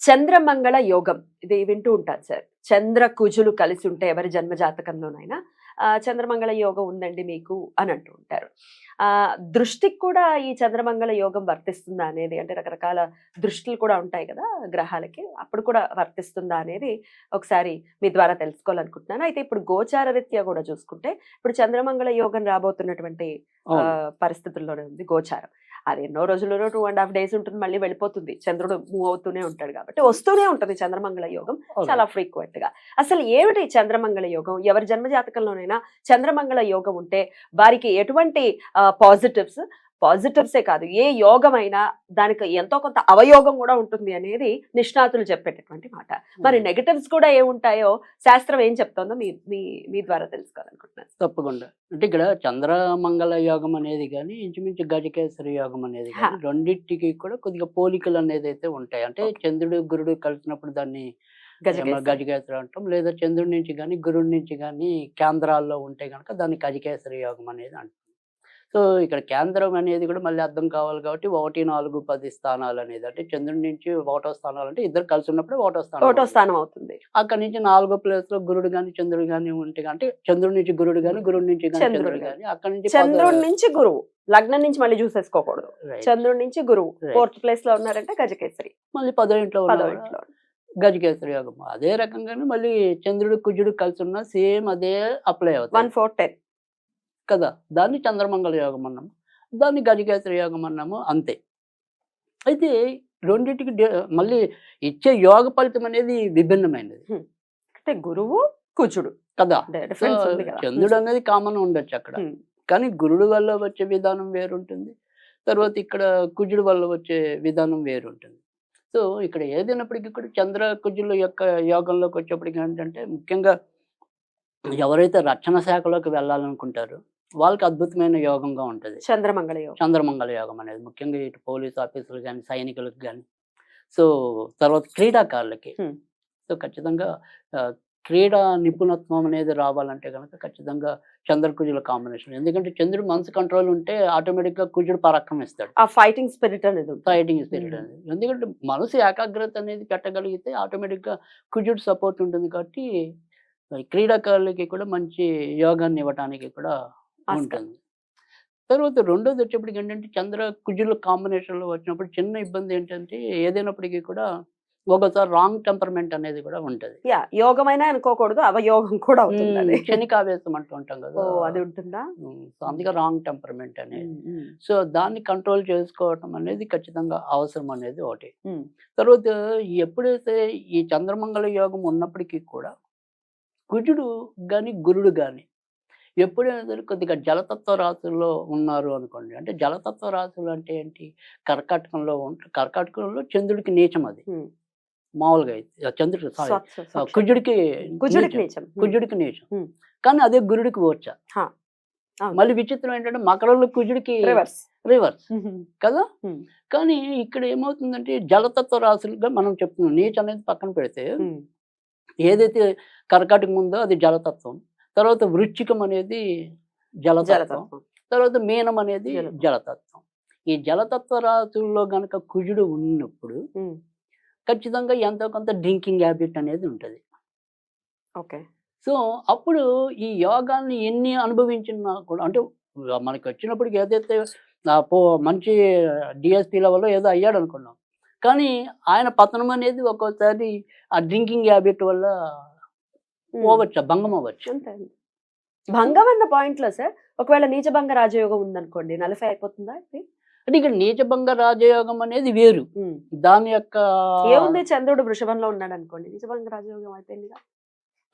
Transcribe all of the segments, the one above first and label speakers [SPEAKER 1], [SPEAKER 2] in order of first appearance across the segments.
[SPEAKER 1] చంద్రమంగళ యోగం. ఇది వింటూ ఉంటారు సార్. చంద్ర కుజులు కలిసి ఉంటే ఎవరి జన్మ జాతకంలోనైనా ఆ, చంద్రమంగళ యోగం ఉందండి మీకు అని అంటూ ఉంటారు. ఆ దృష్టికి కూడా ఈ చంద్రమంగళ యోగం వర్తిస్తుందా అనేది అంటే రకరకాల దృష్టిలు కూడా ఉంటాయి కదా గ్రహాలకి అప్పుడు కూడా వర్తిస్తుందా అనేది ఒకసారి మీ ద్వారా తెలుసుకోవాలనుకుంటున్నాను. అయితే ఇప్పుడు గోచార రీత్యా కూడా చూసుకుంటే ఇప్పుడు చంద్రమంగళ యోగం రాబోతున్నటువంటి ఆ, పరిస్థితుల్లోనే ఉంది గోచారం. అది ఎన్నో రోజుల్లోనో టూ అండ్ హాఫ్ డేస్ ఉంటుంది మళ్ళీ వెళ్ళిపోతుంది. చంద్రుడు మూవ్ అవుతూనే ఉంటాడు కాబట్టి వస్తూనే ఉంటుంది చంద్రమంగళ యోగం చాలా ఫ్రీక్వెంట్గా. అసలు ఏమిటి చంద్రమంగళ యోగం? ఎవరి జన్మ జాతకంలోనైనా చంద్రమంగళ యోగం ఉంటే వారికి ఎటువంటి పాజిటివ్స్ పాజిటివ్సే కాదు ఏ యోగమైనా దానికి ఎంతో కొంత అవయోగం కూడా ఉంటుంది అనేది నిష్ణాతులు చెప్పేటటువంటి మాట. మరి నెగటివ్స్ కూడా ఏముంటాయో శాస్త్రం ఏం చెప్తుందో మీ మీ మీ ద్వారా తెలుసుకోవాలనుకుంటున్నాను.
[SPEAKER 2] తప్పకుండా. అంటే ఇక్కడ చంద్రమంగళ యోగం అనేది కానీ ఇంచుమించు గజకేసరి యోగం అనేది కానీ రెండింటికి కూడా కొద్దిగా పోలికలు అనేది అయితే ఉంటాయి. అంటే. చంద్రుడు గురుడు కలిసినప్పుడు దాన్ని
[SPEAKER 1] గజకేసరి.
[SPEAKER 2] గజకేసరి అంటాం లేదా చంద్రుడి నుంచి కానీ గురుడి నుంచి కానీ కేంద్రాల్లో ఉంటే కనుక దాన్ని గజకేసరి యోగం అనేది అంటాం. సో ఇక్కడ కేంద్రం అనేది కూడా మళ్ళీ అర్థం కావాలి కాబట్టి ఒకటి నాలుగు పది స్థానాలు అనేది. అంటే చంద్రుడి నుంచి ఒకటో స్థానాలు అంటే ఇద్దరు కలిసి ఉన్నప్పుడు ఒకటో స్థానం
[SPEAKER 1] ఒకటో
[SPEAKER 2] అవుతుంది.
[SPEAKER 1] స్థానం అవుతుంది.
[SPEAKER 2] అక్కడి నుంచి నాలుగో ప్లేస్లో గురుడు గాని చంద్రుడు గాని ఉంటే అంటే చంద్రుడి నుంచి గురుడు గాని గురుడి నుంచి
[SPEAKER 1] చంద్రుడు గాని.
[SPEAKER 2] గాని అక్కడి నుంచి
[SPEAKER 1] చంద్రుడి నుంచి గురువు. లగ్నం నుంచి మళ్ళీ చూసేసుకోకూడదు. చంద్రుడి నుంచి గురువు. ఫోర్త్ ప్లేస్లో ఉన్నారంటే గజకేసరి.
[SPEAKER 2] మళ్ళీ పదో ఇంట్లో
[SPEAKER 1] పదో
[SPEAKER 2] ఉన్న
[SPEAKER 1] ఇంట్లో
[SPEAKER 2] గజకేసరి యోగం. అదే రకంగానే మళ్ళీ చంద్రుడు కుజుడు కలిసి ఉన్న సేమ్ అదే అప్లై
[SPEAKER 1] వన్
[SPEAKER 2] అవుతుంది
[SPEAKER 1] ఫోర్ టెన్.
[SPEAKER 2] కదా దాన్ని చంద్రమంగళ యోగం అన్నాము. దాన్ని గజకేసరి యోగం అన్నాము. అంతే. అయితే రెండింటికి మళ్ళీ ఇచ్చే యోగ ఫలితం అనేది విభిన్నమైనది.
[SPEAKER 1] అంటే గురువు కుజుడు.
[SPEAKER 2] కదా. చంద్రుడు అనేది కామన్ ఉండొచ్చు అక్కడ. కానీ గురుడు వల్ల వచ్చే విధానం వేరుంటుంది. తర్వాత ఇక్కడ కుజుడు వల్ల వచ్చే విధానం వేరుంటుంది. సో ఇక్కడ ఏదైనప్పటికీ కూడా చంద్ర కుజుల యొక్క యోగంలోకి వచ్చేప్పటికి ఏంటంటే ముఖ్యంగా ఎవరైతే రక్షణ శాఖలోకి వెళ్ళాలనుకుంటారో వాళ్ళకి అద్భుతమైన యోగంగా ఉంటుంది
[SPEAKER 1] చంద్రమంగళ యోగం
[SPEAKER 2] చంద్రమంగళ యోగం అనేది ముఖ్యంగా ఇటు పోలీస్ ఆఫీసులు కానీ సైనికులకు కానీ సో తర్వాత క్రీడాకారులకి. సో ఖచ్చితంగా క్రీడా నిపుణత్వం అనేది రావాలంటే కనుక ఖచ్చితంగా చంద్ర కుజుల కాంబినేషన్ ఎందుకంటే చంద్రుడు మనసు కంట్రోల్ ఉంటే ఆటోమేటిక్గా కుజుడు పరక్కం ఇస్తాడు
[SPEAKER 1] ఆ ఫైటింగ్ స్పిరిట్ అనేది.
[SPEAKER 2] Fighting spirit. అనేది ఎందుకంటే మనసు ఏకాగ్రత అనేది పెట్టగలిగితే ఆటోమేటిక్గా కుజుడు సపోర్ట్ ఉంటుంది కాబట్టి క్రీడాకారులకి కూడా మంచి యోగాన్ని ఇవ్వడానికి కూడా. ఉంటుంది. తర్వాత రెండోది వచ్చేప్పటికి ఏంటంటే చంద్ర కుజుల కాంబినేషన్లో వచ్చినప్పుడు చిన్న ఇబ్బంది ఏంటంటే ఏదైనప్పటికీ కూడా ఒకసారి రాంగ్ టెంపర్మెంట్ అనేది కూడా ఉంటుంది.
[SPEAKER 1] యా యోగమైనా అనుకోకూడదు అవయోగం కూడా అవుతుంది
[SPEAKER 2] క్షణికావేశం అంటూ ఉంటాం కదా.
[SPEAKER 1] అది ఉంటుందా?
[SPEAKER 2] అందుకే రాంగ్ టెంపర్మెంట్ అనేది. సో దాన్ని కంట్రోల్ చేసుకోవటం అనేది ఖచ్చితంగా అవసరం అనేది ఒకటి. తర్వాత ఎప్పుడైతే ఈ చంద్రమంగళ యోగం ఉన్నప్పటికీ కూడా కుజుడు కానీ గురుడు కానీ ఎప్పుడైనా సరే కొద్దిగా జలతత్వ రాశుల్లో ఉన్నారు అనుకోండి. అంటే జలతత్వ రాశులు అంటే ఏంటి? కర్కాటకంలో ఉంట కర్కాటకంలో చంద్రుడికి నీచం అది. మామూలుగా అయితే చంద్రుడికి సారీ కుజుడికి
[SPEAKER 1] కుజుడికి
[SPEAKER 2] నీచం. కుజుడికి నీచం. కానీ అదే గురుడికి
[SPEAKER 1] అవును.
[SPEAKER 2] మళ్ళీ విచిత్రం ఏంటంటే మకరంలో కుజుడికి
[SPEAKER 1] రివర్స్.
[SPEAKER 2] రివర్స్. కదా. కానీ ఇక్కడ ఏమవుతుందంటే జలతత్వ రాశులుగా మనం చెప్తున్నాం. నీచ్ అనేది పక్కన పెడితే. ఏదైతే కర్కాటకం ఉందో అది జలతత్వం. తర్వాత వృశ్చికం అనేది జలతత్వం తర్వాత మీనం అనేది
[SPEAKER 1] జలతత్వం.
[SPEAKER 2] ఈ జలతత్వ రాశుల్లో గనక కుజుడు ఉన్నప్పుడు. ఖచ్చితంగా ఎంతో కొంత డ్రింకింగ్ హ్యాబిట్ అనేది ఉంటుంది
[SPEAKER 1] ఓకే
[SPEAKER 2] సో అప్పుడు ఈ యోగాన్ని ఎన్ని అనుభవించినా కూడా అంటే మనకి వచ్చినప్పటికి ఏదైతే పో మంచి డిఎస్పీ లెవెల్లో ఏదో అయ్యాడు అనుకున్నాం కానీ ఆయన పతనం అనేది ఒక్కోసారి ఆ డ్రింకింగ్ హ్యాబిట్ వల్ల. పోవచ్చు భంగం అవ్వచ్చు
[SPEAKER 1] అంతే. భంగం అన్న పాయింట్లో సార్ ఒకవేళ నీచభంగ రాజయోగం ఉందనుకోండి నలభై అయిపోతుందా?
[SPEAKER 2] అంటే ఇక్కడ నీచభంగ రాజయోగం అనేది వేరు. దాని యొక్క
[SPEAKER 1] ఏముంది చంద్రుడు వృషభంలో ఉన్నాడు అనుకోండి నీచభంగ రాజయోగం అయిపోయిందిగా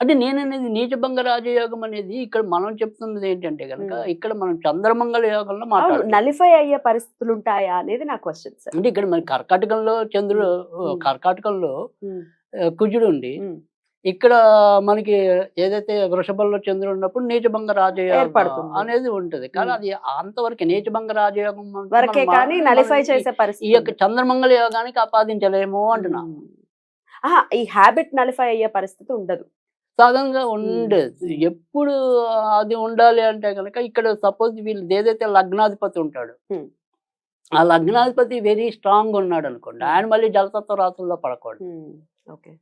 [SPEAKER 2] అంటే నేననేది నీచభంగ రాజయోగం అనేది ఇక్కడ మనం చెప్తున్నది ఏంటంటే కనుక. ఇక్కడ మనం చంద్రమంగళ యోగంలో మాట్లాడుతున్నాం
[SPEAKER 1] నలిఫై అయ్యే పరిస్థితులు ఉంటాయా అనేది నా క్వశ్చన్ సార్
[SPEAKER 2] అంటే ఇక్కడ మన కర్కాటకంలో చంద్రుడు. కర్కాటకంలో కుజుడు ఉండి. ఇక్కడ మనకి ఏదైతే వృషభంలో చంద్రుడు ఉన్నప్పుడు నీచభంగ రాజయోగం. అనేది ఉంటది. కానీ. అది అంతవరకు నీచభంగ రాజయోగం ఈ యొక్క చంద్రమంగళ యోగానికి ఆపాదించలేము అంటున్నా.
[SPEAKER 1] ఈ హ్యాబిట్ నలిఫై అయ్యే పరిస్థితి ఉండదు.
[SPEAKER 2] సాధారణంగా ఉండదు ఎప్పుడు అది ఉండాలి అంటే కనుక ఇక్కడ సపోజ్ వీళ్ళు ఏదైతే లగ్నాధిపతి ఉంటాడు. ఆ లగ్నాధిపతి వెరీ స్ట్రాంగ్ ఉన్నాడు అనుకోండి. ఆయన మళ్ళీ జలతత్వ రాసుల్లో పడకూడదు.
[SPEAKER 1] ఓకే.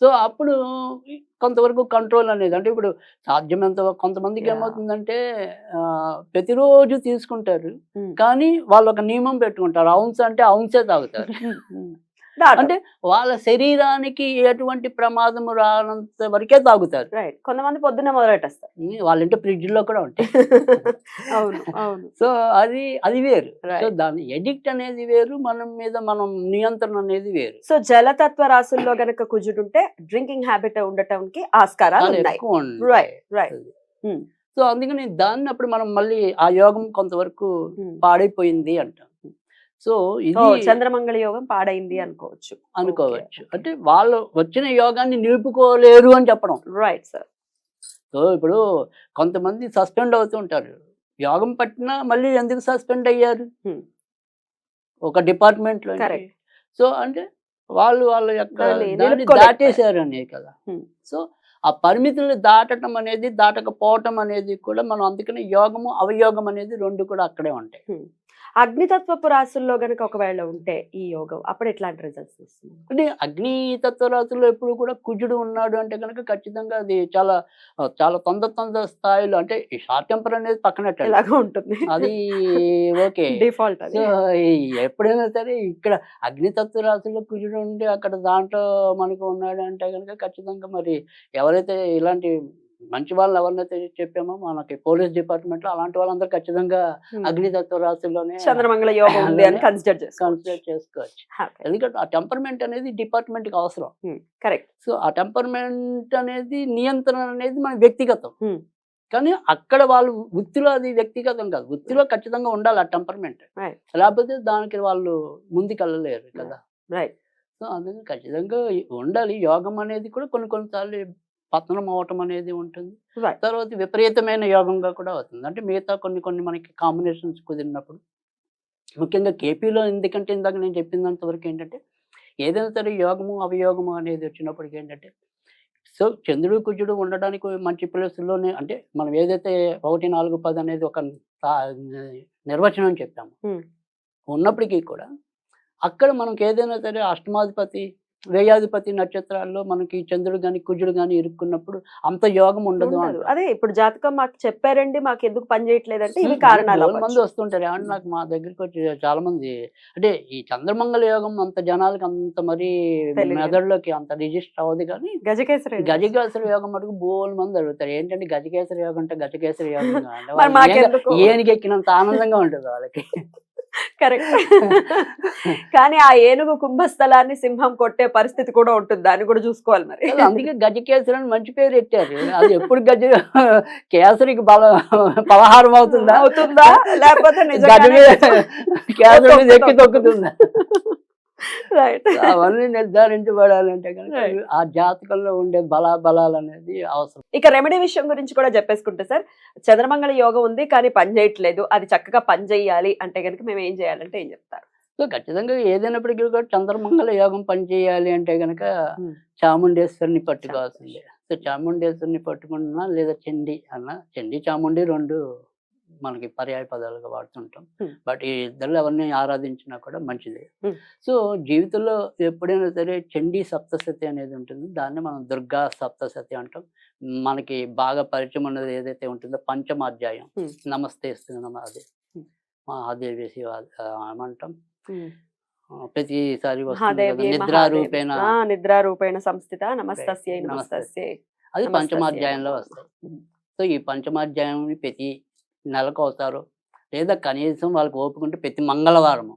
[SPEAKER 2] సో అప్పుడు కొంతవరకు కంట్రోల్ అనేది అంటే ఇప్పుడు సాధ్యమైనంత కొంతమందికి. ఏమవుతుందంటే ప్రతిరోజు తీసుకుంటారు. కానీ వాళ్ళు ఒక నియమం పెట్టుకుంటారు. అవున్స్ అంటే అవున్సే తాగుతారు అంటే వాళ్ళ శరీరానికి ఎటువంటి ప్రమాదం రానంత వరకే తాగుతారు.
[SPEAKER 1] రైట్ కొంతమంది పొద్దున్నే మొదలెట్టేస్తారు.
[SPEAKER 2] ఉమ్, వాళ్ళ ఇంట్లో ఫ్రిడ్జ్లో కూడా ఉంటాయి.
[SPEAKER 1] అవును అవును.
[SPEAKER 2] సో అది అది వేరు. సో దాని ఎడిక్ట్ అనేది వేరు మనం మీద మనం నియంత్రణ అనేది వేరు.
[SPEAKER 1] సో జలతత్వ రాసుల్లో గనక కుజుడుంటే డ్రింకింగ్ హ్యాబిట్ ఉండటానికి ఆస్కారాలు
[SPEAKER 2] ఎక్కువ.
[SPEAKER 1] Right right.
[SPEAKER 2] సో అందుకని దాన్ని అప్పుడు మనం మళ్ళీ ఆ యోగం కొంతవరకు పాడైపోయింది అంటాం. సో ఇది
[SPEAKER 1] చంద్రమంగళ యోగం పాడైంది అనుకోవచ్చు.
[SPEAKER 2] అనుకోవచ్చు. అంటే వాళ్ళు వచ్చిన యోగాన్ని నిలుపుకోలేరు అని చెప్పడం.
[SPEAKER 1] రైట్ సార్
[SPEAKER 2] సో ఇప్పుడు కొంతమంది సస్పెండ్ అవుతూ ఉంటారు. యోగం పట్టినా మళ్ళీ ఎందుకు సస్పెండ్ అయ్యారు. ఒక డిపార్ట్మెంట్లో
[SPEAKER 1] Correct.
[SPEAKER 2] సో అంటే వాళ్ళు వాళ్ళ యొక్క. దాటేశారు అనేది కదా. సో ఆ పరిమితులు దాటడం అనేది దాటకపోవటం అనేది కూడా మనం అందుకని యోగము అవయోగం అనేది రెండు కూడా అక్కడే ఉంటాయి.
[SPEAKER 1] అగ్నితత్వపు రాసుల్లో గనక ఒకవేళ ఉంటే ఈ యోగం అప్పుడు ఎట్లాంటి రిజల్ట్స్ ఇస్తుంది
[SPEAKER 2] అంటే అగ్ని తత్వరాశుల్లో ఎప్పుడు కూడా కుజుడు ఉన్నాడు అంటే కనుక ఖచ్చితంగా అది చాలా చాలా తొందర తొందర స్థాయిలో అంటే ఈ షార్ట్ టెంపర్ అనేది పక్కనట్టు
[SPEAKER 1] ఇలాగా ఉంటుంది.
[SPEAKER 2] అది ఓకే.
[SPEAKER 1] డిఫాల్ట్
[SPEAKER 2] ఎప్పుడైనా సరే ఇక్కడ అగ్నితత్వ రాశుల్లో కుజుడు ఉండి అక్కడ దాంట్లో మనకు ఉన్నాడు అంటే కనుక ఖచ్చితంగా మరి ఎవరైతే ఇలాంటి మంచి వాళ్ళని ఎవరినైతే చెప్పామో మనకి పోలీస్ డిపార్ట్మెంట్లో అలాంటి వాళ్ళందరూ ఖచ్చితంగా. అగ్నితత్వ రాశుల్లోనే
[SPEAKER 1] చంద్రమంగళ యోగం ఉంది అని కన్సిడర్
[SPEAKER 2] కన్సిడర్
[SPEAKER 1] చేసుకోవచ్చు.
[SPEAKER 2] ఎందుకంటే ఆ టెంపర్మెంట్ అనేది డిపార్ట్మెంట్కి అవసరం
[SPEAKER 1] కరెక్ట్.
[SPEAKER 2] సో ఆ టెంపర్మెంట్ అనేది నియంత్రణ అనేది మన వ్యక్తిగతం. కానీ అక్కడ వాళ్ళు వృత్తిలో అది వ్యక్తిగతం కాదు. వృత్తిలో ఖచ్చితంగా ఉండాలి ఆ టెంపర్మెంట్. లేకపోతే దానికి వాళ్ళు ముందుకెళ్ళలేరు కదా.
[SPEAKER 1] రైట్.
[SPEAKER 2] సో అందుకని ఖచ్చితంగా ఉండాలి. యోగం అనేది కూడా కొన్ని కొన్నిసార్లు పతనం అవటం అనేది ఉంటుంది. తర్వాత విపరీతమైన యోగంగా కూడా అవుతుంది అంటే మిగతా కొన్ని కొన్ని మనకి కాంబినేషన్స్ కుదిరినప్పుడు ముఖ్యంగా కేపీలో ఎందుకంటే ఇందాక నేను చెప్పినంత వరకు ఏంటంటే ఏదైనా సరే యోగము అవయోగము అనేది వచ్చినప్పటికి ఏంటంటే సో చంద్రుడు కుజుడు ఉండడానికి మంచి ప్లేస్లోనే అంటే మనం ఏదైతే ఒకటి నాలుగు పది అనేది ఒక నిర్వచనం చెప్పాము
[SPEAKER 1] Hmm.
[SPEAKER 2] ఉన్నప్పటికీ కూడా అక్కడ మనకి ఏదైనా సరే అష్టమాధిపతి వ్యయాధిపతి నక్షత్రాల్లో మనకి చంద్రుడు కానీ కుజుడు కానీ ఇరుక్కున్నప్పుడు అంత యోగం ఉండదు.
[SPEAKER 1] అదే ఇప్పుడు జాతకం మాకు చెప్పారండి మాకు ఎందుకు పని చేయట్లేదంటే ఇవి కారణాలు
[SPEAKER 2] మంది. వస్తుంటారు. ఏమంటే నాకు మా దగ్గరికి వచ్చి చాలా మంది అంటే ఈ చంద్రమంగళ యోగం అంత జనాలకి అంత మరి. మెదడులోకి అంత రిజిస్టర్ అవ్వదు కానీ
[SPEAKER 1] గజకేసరి
[SPEAKER 2] గజకేసరి యోగం మటుకు బోల్ మంది అడుగుతారు ఏంటంటే గజకేసరి యోగం అంటే గజకేసరి యోగం అంటే ఎక్కినంత ఆనందంగా ఉంటుంది వాళ్ళకి.
[SPEAKER 1] కరెక్ట్. కానీ ఆ ఏనుగు కుంభస్థలాన్ని సింహం కొట్టే పరిస్థితి కూడా ఉంటుంది. దాన్ని కూడా చూసుకోవాలి మరి.
[SPEAKER 2] అందుకే గజకేసరి అని మంచి పేరు పెట్టారు అది ఎప్పుడు గజ కేసరికి బల పలహారం అవుతుందా?
[SPEAKER 1] అవుతుందా? లేకపోతే
[SPEAKER 2] గజ కేసరి ఎక్కి తొక్కుతుందా? అవన్నీ నిర్ధారించబడాలంటే కనుక. ఆ జాతకంలో ఉండే బలాబలాలు అనేది అవసరం.
[SPEAKER 1] ఇక రెమెడీ విషయం గురించి కూడా చెప్పేసుకుంటే సార్ చంద్రమంగళ యోగం ఉంది కానీ పని చేయట్లేదు అది చక్కగా పని చేయాలి అంటే కనుక మేము ఏం చేయాలంటే ఏం చెప్తారు?
[SPEAKER 2] సో ఖచ్చితంగా ఏదైనప్పటికీ కూడా చంద్రమంగళ యోగం పనిచేయాలి అంటే గనక
[SPEAKER 1] Hmm.
[SPEAKER 2] చాముండేశ్వరిని పట్టుకోవాల్సిందే. సో చాముండేశ్వరిని పట్టుకున్నా లేదా చండి అన్న చండి చాముండి రెండు మనకి పర్యాయ పదాలుగా వాడుతుంటాం. బట్ ఈ ఇద్దరు ఎవరిని ఆరాధించినా కూడా మంచిదే. సో జీవితంలో ఎప్పుడైనా సరే చండీ సప్తసతి అనేది ఉంటుంది దాన్ని మనం దుర్గా సప్తసతి అంటాం మనకి బాగా పరిచయం ఉన్నది ఏదైతే ఉంటుందో పంచమాధ్యాయం. నమస్తే నమ అదే. మహాదేవి శివ ఏమంటాం ప్రతిసారి నిద్రారూపేణ
[SPEAKER 1] నిద్రారూపేణ సంస్థిత నమస్తస్యై
[SPEAKER 2] Right.
[SPEAKER 1] నమస్తస్యై
[SPEAKER 2] అది
[SPEAKER 1] నమస్తే
[SPEAKER 2] పంచమాధ్యాయంలో. వస్తాయి సో ఈ పంచమాధ్యాయం ప్రతి నెలకు అవుతారు లేదా కనీసం వాళ్ళకి ఓపుకుంటే ప్రతి మంగళవారము.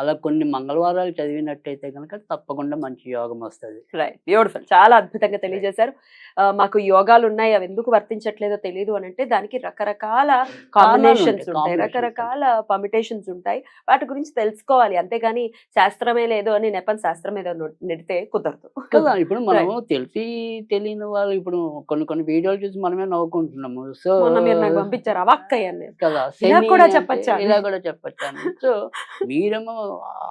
[SPEAKER 2] అలా కొన్ని మంగళవారాలు చదివినట్టయితే కనుక తప్పకుండా మంచి యోగం వస్తుంది.
[SPEAKER 1] రైట్ బ్యూటిఫుల్ చాలా అద్భుతంగా తెలియజేశారు. మాకు యోగాలు ఉన్నాయి అవి ఎందుకు వర్తించట్లేదో తెలియదు అని అంటే దానికి రకరకాల కాంబినేషన్స్
[SPEAKER 2] ఉంటాయి,
[SPEAKER 1] రకరకాల పర్మిటేషన్స్ ఉంటాయి. వాటి గురించి తెలుసుకోవాలి. అంతేగాని శాస్త్రమే లేదు అని నెపం శాస్త్రం ఏదో నెడితే కుదరదు.
[SPEAKER 2] కదా ఇప్పుడు మనము తెలిసి తెలియని వాళ్ళు ఇప్పుడు కొన్ని కొన్ని వీడియోలు చూసి మనమే నవ్వుకుంటున్నాము. సో
[SPEAKER 1] పంపించారు అవాక్కయ్యాను నేను
[SPEAKER 2] కదా
[SPEAKER 1] ఇలా కూడా
[SPEAKER 2] అంటే
[SPEAKER 1] చెప్పొచ్చా?
[SPEAKER 2] ఇలా కూడా చెప్పచ్చాను సో మీరేమో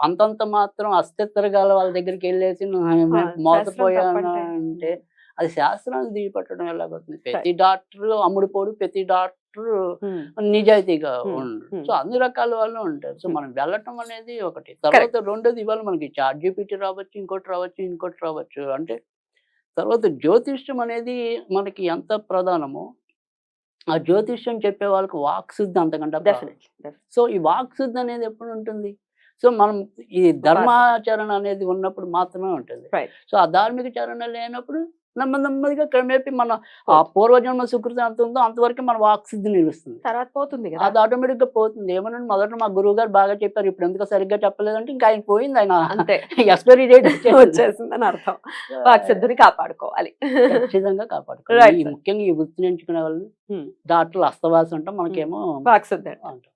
[SPEAKER 2] అంతంత మాత్రం అస్థిరగాల వాళ్ళ దగ్గరికి వెళ్ళేసి "నువ్వు ఏమో
[SPEAKER 1] శాస్త్రం
[SPEAKER 2] మోసపోయాను. అంటే అది శాస్త్రాన్ని దిగిపట్టడం ఎలాగవుతుంది? ప్రతి డాక్టర్ అమ్ముడు పోడు ప్రతి డాక్టర్ నిజాయితీగా. ఉండరు. సో అన్ని రకాల వాళ్ళు ఉంటారు. సో. మనం వెళ్ళటం అనేది ఒకటి. తర్వాత రెండోది ఇవాళ మనకి చార్ట్ జీపీటీ రావచ్చు ఇంకోటి రావచ్చు ఇంకోటి రావచ్చు. అంటే తర్వాత జ్యోతిష్యం అనేది మనకి ఎంత ప్రధానమో ఆ జ్యోతిష్యం చెప్పే వాళ్ళకి వాక్ శుద్ధి అంతకంటే సో ఈ వాక్ శుద్ధి అనేది ఎప్పుడు ఉంటుంది? సో మనం ఈ ధర్మాచరణ అనేది ఉన్నప్పుడు మాత్రమే ఉంటుంది. సో ఆ ధార్మిక చరణ లేనప్పుడు నెమ్మది నెమ్మదిగా క్రమేపీ మన ఆ పూర్వజన్మ సుకృతి ఎంత ఉందో అంతవరకు మన వాక్ శుద్ధి నిలుస్తుంది.
[SPEAKER 1] తర్వాత పోతుంది కదా.
[SPEAKER 2] అది ఆటోమేటిక్గా పోతుంది. ఏమన్నా మొదట మా గురువు గారు బాగా చెప్పారు. ఇప్పుడు ఎందుకో సరిగ్గా చెప్పలేదంటే ఇంకా ఆయన పోయింది ఆయన
[SPEAKER 1] అంతే.
[SPEAKER 2] ఎక్స్పైరీ డేట్
[SPEAKER 1] వచ్చేసిందని అర్థం. వాక్సిద్ధుని కాపాడుకోవాలి.
[SPEAKER 2] ఖచ్చితంగా కాపాడుకోవాలి. ముఖ్యంగా ఈ వృత్తిని ఎంచుకునే వాళ్ళు
[SPEAKER 1] Hmm.
[SPEAKER 2] డాక్టర్లు అస్తవాసం అంటాం మనకేమో
[SPEAKER 1] వాక్సిద్ధి
[SPEAKER 2] అంటాం.